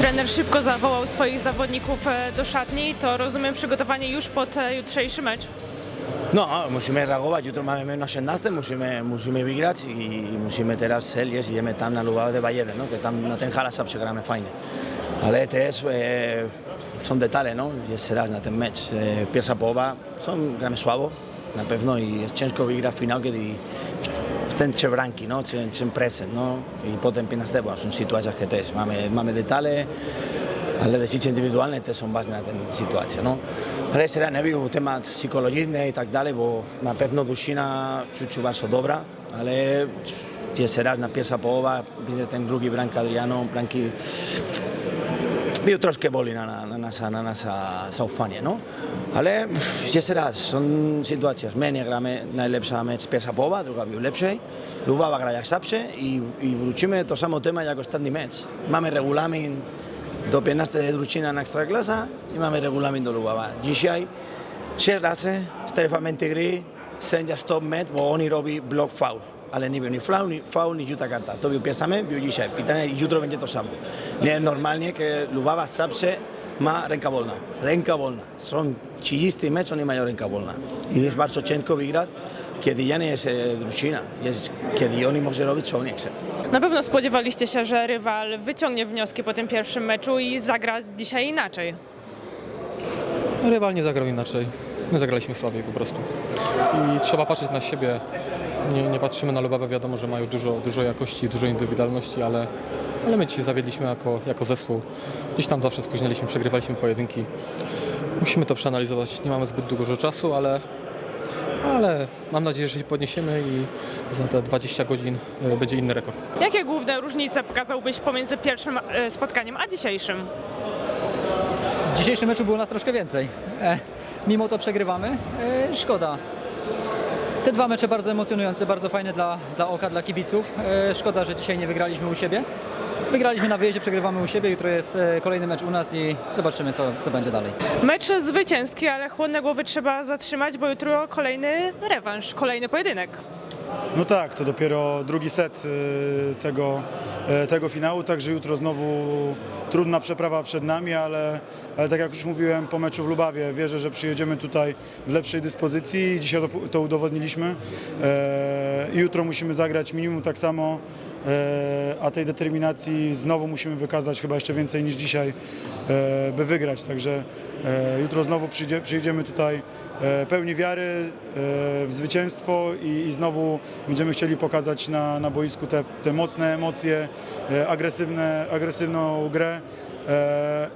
Trener szybko zawołał swoich zawodników e, do szatni, to rozumiem przygotowanie już pod e, jutrzejszy mecz. No, musimy reagować. Jutro mamy mecz na 17, musimy, musimy wygrać i musimy teraz i idziemy tam na Lubao de Valleda, no? que tam na ten hala zawsze gramy fajnie. Ale też e, są detale, no? Jeszcze raz na ten mecz. E, pierwsza połowa są, gramy słabo, na pewno i jest ciężko wygrać finał, kiedy ten trzy bramki, no? Trzy, trzy present, no? I potem 15 bo są sytuacje, que też mamy, mamy detale, ale decyzje indywidualne też są ważne na tę sytuację. No. Ale será nevím temat psychologiczny i tak dalej, bo na pewno drużyna czuć bardzo dobra, ale jeszcze raz na pierwsza połowa, widzę ten drugi bramk Adriano, bramki Bio troszkę boli na, na, na, na nasa zaufanie, no. Ale jeszcze raz, są sytuacje. My nie gramy najlepsza mecz pierwsza połowa, druga był lepszej. Lubawa gra zawsze i, i wrócimy to samo tema jak ostatni mecz. Mamy regulamin do 15 drużyna na Ekstraklasa i mamy regulamin do Lubawa. Dzisiaj sześć razy strefamente gry, sędzia stop mecz, bo oni robi blok foul. Ale nie był ni faul, ni, faul, ni juta karta. To był pierwszy mecz, był dzisiaj. Pytanie i jutro będzie to samo. Nie jest normalnie, że Lubawa zawsze ma ręka wolna. Ręka wolna. Są 30 mecz, oni mają ręka wolna. I jest bardzo ciężko wygrać, kiedy ja nie jest e, drużyna. Jest, kiedy oni mogą robić, co oni chcą. Na pewno spodziewaliście się, że rywal wyciągnie wnioski po tym pierwszym meczu i zagra dzisiaj inaczej. Rywal nie zagrał inaczej. My zagraliśmy słabiej po prostu. I trzeba patrzeć na siebie. Nie, nie patrzymy na Lubawę, wiadomo, że mają dużo, dużo jakości, dużo indywidualności, ale, ale my dzisiaj zawiedliśmy jako, jako zespół. Gdzieś tam zawsze spóźnialiśmy, przegrywaliśmy pojedynki. Musimy to przeanalizować. Nie mamy zbyt dużo czasu, ale, ale mam nadzieję, że się podniesiemy i za te 20 godzin y, będzie inny rekord. Jakie główne różnice pokazałbyś pomiędzy pierwszym e, spotkaniem a dzisiejszym? W dzisiejszym meczu było nas troszkę więcej. E, mimo to przegrywamy. E, szkoda. Te dwa mecze bardzo emocjonujące, bardzo fajne dla, dla oka, dla kibiców. E, szkoda, że dzisiaj nie wygraliśmy u siebie. Wygraliśmy na wyjeździe, przegrywamy u siebie. Jutro jest e, kolejny mecz u nas i zobaczymy, co, co będzie dalej. Mecz zwycięski, ale chłodne głowy trzeba zatrzymać, bo jutro kolejny rewanż, kolejny pojedynek. No tak, to dopiero drugi set y, tego, y, tego finału, także jutro znowu trudna przeprawa przed nami, ale, ale tak jak już mówiłem po meczu w Lubawie, wierzę, że przyjedziemy tutaj w lepszej dyspozycji i dzisiaj to, to udowodniliśmy. E, jutro musimy zagrać minimum tak samo, a tej determinacji znowu musimy wykazać chyba jeszcze więcej niż dzisiaj, e, by wygrać, także e, jutro znowu przyjdzie, przyjdziemy tutaj e, pełni wiary e, w zwycięstwo i, i znowu będziemy chcieli pokazać na, na boisku te, te mocne emocje, e, agresywne, agresywną grę e,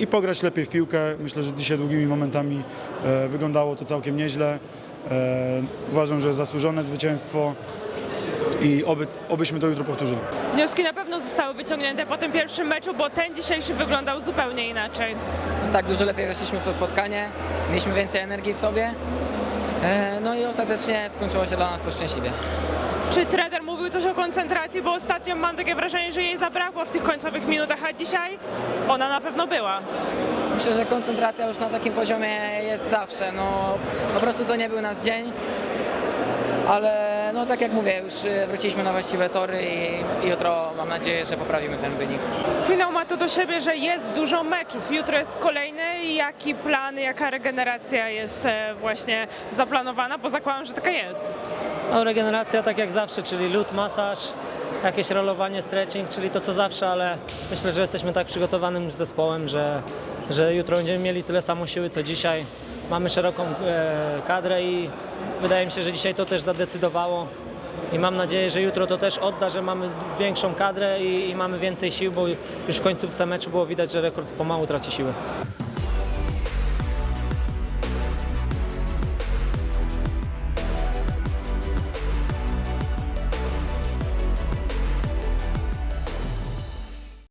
i pograć lepiej w piłkę. Myślę, że dzisiaj długimi momentami e, wyglądało to całkiem nieźle. E, uważam, że zasłużone zwycięstwo i oby, obyśmy to jutro powtórzyli. Wnioski na pewno zostały wyciągnięte po tym pierwszym meczu, bo ten dzisiejszy wyglądał zupełnie inaczej. tak dużo lepiej weszliśmy w to spotkanie, mieliśmy więcej energii w sobie. E, No i ostatecznie skończyło się dla nas to szczęśliwie. Czy trener mówił coś o koncentracji, bo ostatnio mam takie wrażenie, że jej zabrakło w tych końcowych minutach, a dzisiaj ona na pewno była. Myślę, że koncentracja już na takim poziomie jest zawsze. No, po prostu to nie był nasz dzień. Ale no tak jak mówię, już e, wróciliśmy na właściwe tory i, i jutro mam nadzieję, że poprawimy ten wynik. Finał ma to do siebie, że jest dużo meczów. Jutro jest kolejny. Jaki plan, jaka regeneracja jest e, właśnie zaplanowana? Bo zakładam, że taka jest. No, regeneracja tak jak zawsze, czyli lód, masaż, jakieś rolowanie, stretching, czyli to co zawsze, ale myślę, że jesteśmy tak przygotowanym zespołem, że, że jutro będziemy mieli tyle samo siły co dzisiaj. Mamy szeroką e, kadrę i wydaje mi się, że dzisiaj to też zadecydowało. I mam nadzieję, że jutro to też odda, że mamy większą kadrę i, i mamy więcej sił, bo już w końcówce meczu było widać, że rekord pomału traci siłę.